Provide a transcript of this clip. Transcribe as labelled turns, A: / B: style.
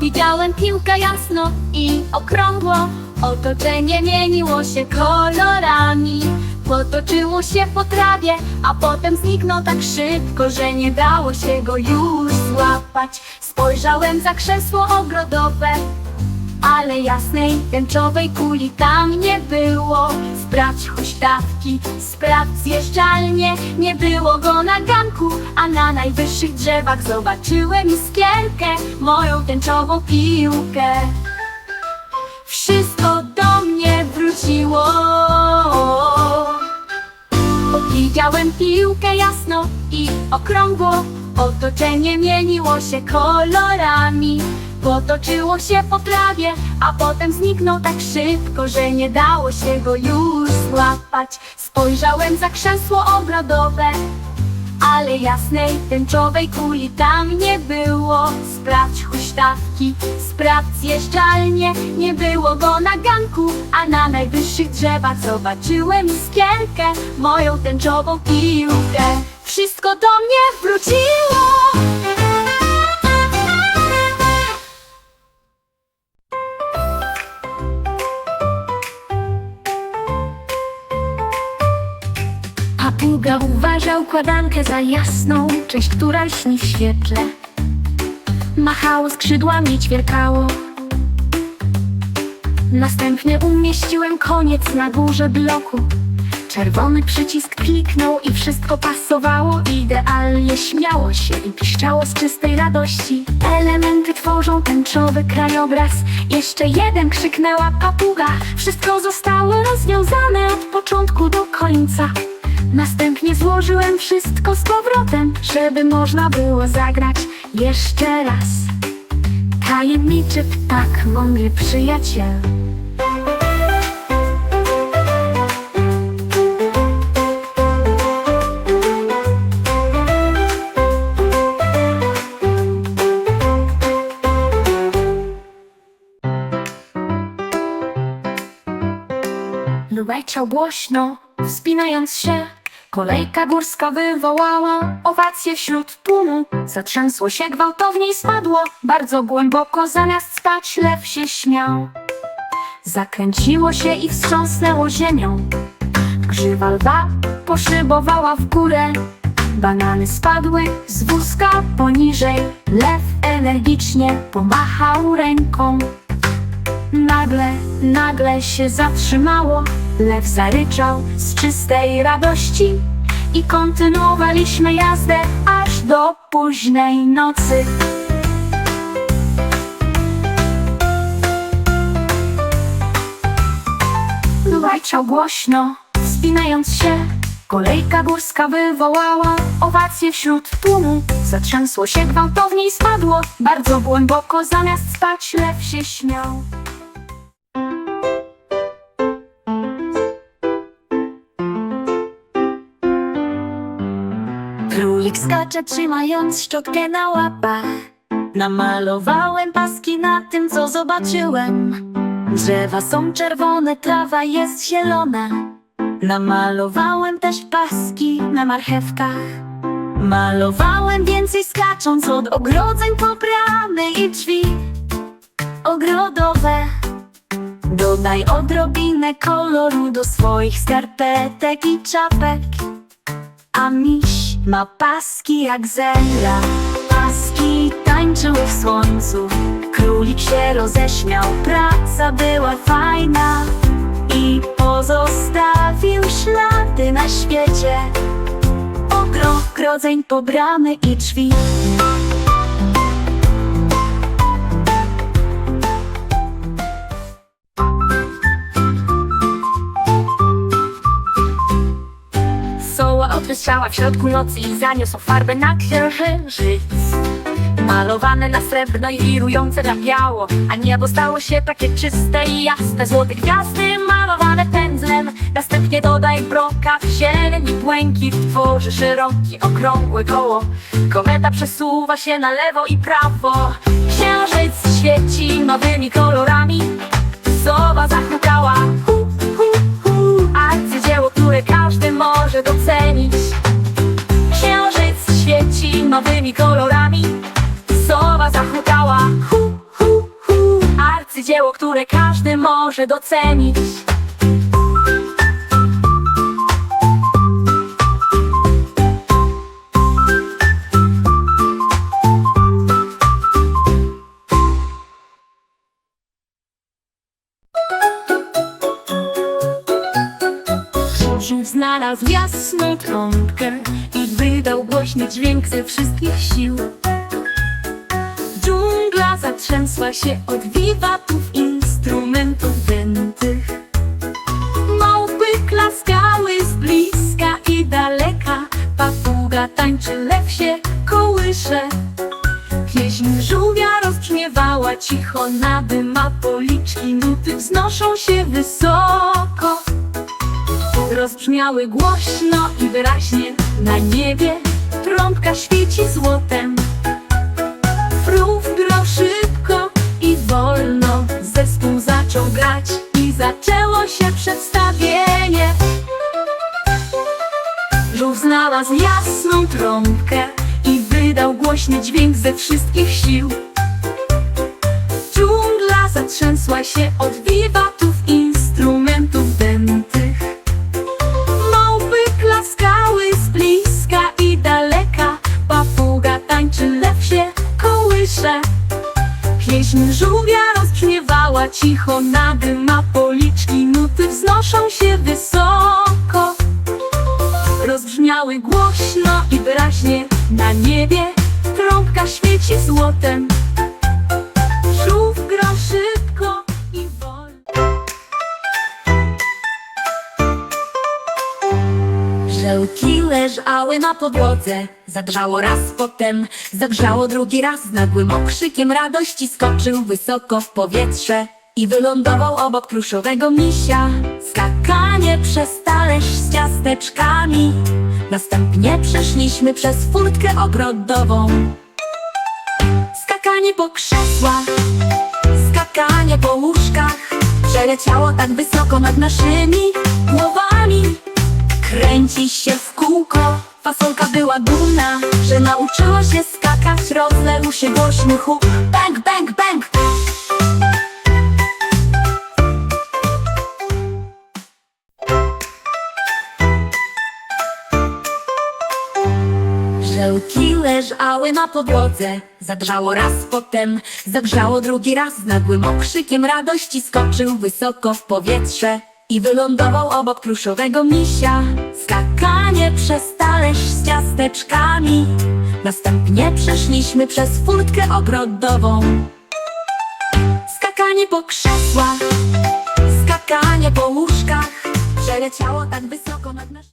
A: Widziałem piłkę jasno i okrągło. Otoczenie mieniło się kolorami. Potoczyło się po trawie, a potem zniknął tak szybko, że nie dało się go już złapać. Spojrzałem za krzesło ogrodowe ale jasnej, tęczowej kuli tam nie było. Sprawdź huśtawki, sprawdź zjeżdżalnię Nie było go na ganku, a na najwyższych drzewach Zobaczyłem iskierkę, moją tęczową piłkę. Wszystko do mnie wróciło. Widziałem piłkę jasno i okrągło. Otoczenie mieniło się kolorami Potoczyło się po trawie, a potem zniknął tak szybko, że nie dało się go już złapać. Spojrzałem za krzesło ogrodowe ale jasnej, tęczowej kuli tam nie było. Sprawdź huśtawki, sprawdź zjeżdżalnię Nie było go na ganku, a na najwyższych drzewach Zobaczyłem iskierkę, moją tęczową piłkę. Wszystko do mnie wróciło układankę za jasną Część, która lśni w świetle. Machało skrzydłami, ćwierkało Następnie umieściłem koniec na górze bloku. Czerwony przycisk kliknął i wszystko pasowało. Idealnie śmiało się i piszczało z czystej radości. Elementy tworzą tęczowy krajobraz. Jeszcze jeden krzyknęła papuga. Wszystko zostało rozwiązane od początku do końca Następnie złożyłem wszystko z powrotem Żeby można było zagrać jeszcze raz. Tajemniczy ptak, mądry przyjaciel. Lubeczał głośno, wspinając się Kolejka górska wywołała owację wśród tłumu. Zatrzęsło się gwałtownie i spadło. Bardzo głęboko zamiast spać lew się śmiał. Zakręciło się i wstrząsnęło ziemią. Grzywa lwa poszybowała w górę. Banany spadły z wózka poniżej. Lew energicznie pomachał ręką. Nagle, nagle się zatrzymało Lew zaryczał z czystej radości I kontynuowaliśmy jazdę aż do późnej nocy. Łajczał głośno, wspinając się. Kolejka górska wywołała owację wśród tłumu. Zatrzęsło się gwałtownie i spadło. Bardzo głęboko zamiast spać lew się śmiał Królik skacze trzymając szczotkę na łapach. Namalowałem paski na tym co zobaczyłem. Drzewa są czerwone, trawa jest zielona. Namalowałem też paski na marchewkach. Malowałem więcej skacząc od ogrodzeń po bramy i drzwi ogrodowe. Dodaj odrobinę koloru do swoich skarpetek i czapek. A miś ma paski jak zebra. Paski tańczyły w słońcu. Królik się roześmiał. Praca była fajna. I pozostawił ślady na świecie. Ogrodzeń po bramy i drzwi Soła odwystrzała w środku nocy i zaniosł farbę na księżyc. Malowane na srebrno i wirujące na biało A niebo stało się takie czyste i jasne. Złote gwiazdy malowane pędzlem Następnie dodaj brokat, zieleń i błękit Tworzy szerokie, okrągłe koło. Kometa przesuwa się na lewo i prawo. Księżyc świeci nowymi kolorami. Sowa zachukała Nowymi kolorami. Sowa zachutała hu, hu, arcydzieło, które każdy może docenić. Znalazł jasną trąbkę i wydał głośny dźwięk ze wszystkich sił. Dżungla zatrzęsła się od wiwatów instrumentów dętych. Małpy klaskały z bliska i daleka, papuga tańczy, lew się kołysze. Pieśń żółwia rozbrzmiewała cicho, nadyma policzki, nuty wznoszą się wysoko. Rozbrzmiały głośno i wyraźnie. Na niebie Trąbka świeci złotem. Grał szybko i wolno. Zespół zaczął grać i zaczęło się przedstawienie. Żółw znalazł jasną trąbkę I wydał głośny dźwięk ze wszystkich sił. Dżungla zatrzęsła się od wiwatów instrumentów cicho Nadyma policzki, nuty wznoszą się wysoko. Rozbrzmiały głośno i wyraźnie na niebie Trąbka świeci złotem. Żółw gra szybko i wolno. Żełki leżały na podłodze Zadrżało raz, potem. Zagrzało drugi raz Z nagłym okrzykiem radości skoczył wysoko w powietrze I wylądował obok pluszowego misia. Skakanie przez talerz z ciasteczkami. Następnie przeszliśmy przez furtkę ogrodową. Skakanie po krzesłach Skakanie po łóżkach Przeleciało tak wysoko nad naszymi głowami. Kręci się w kółko Fasolka była dumna, że nauczyła się skakać Rozległ się głośny huk. Bang, bang, Żełki leżały na podłodze. Zadrżało raz, potem zagrzało drugi raz. Nagłym okrzykiem radości skoczył wysoko w powietrze I wylądował obok pluszowego misia. Skakanie przez talerz z ciasteczkami. Następnie przeszliśmy przez furtkę ogrodową. Skakanie po krzesłach Skakanie po łóżkach. Przeleciało tak wysoko nad nasz...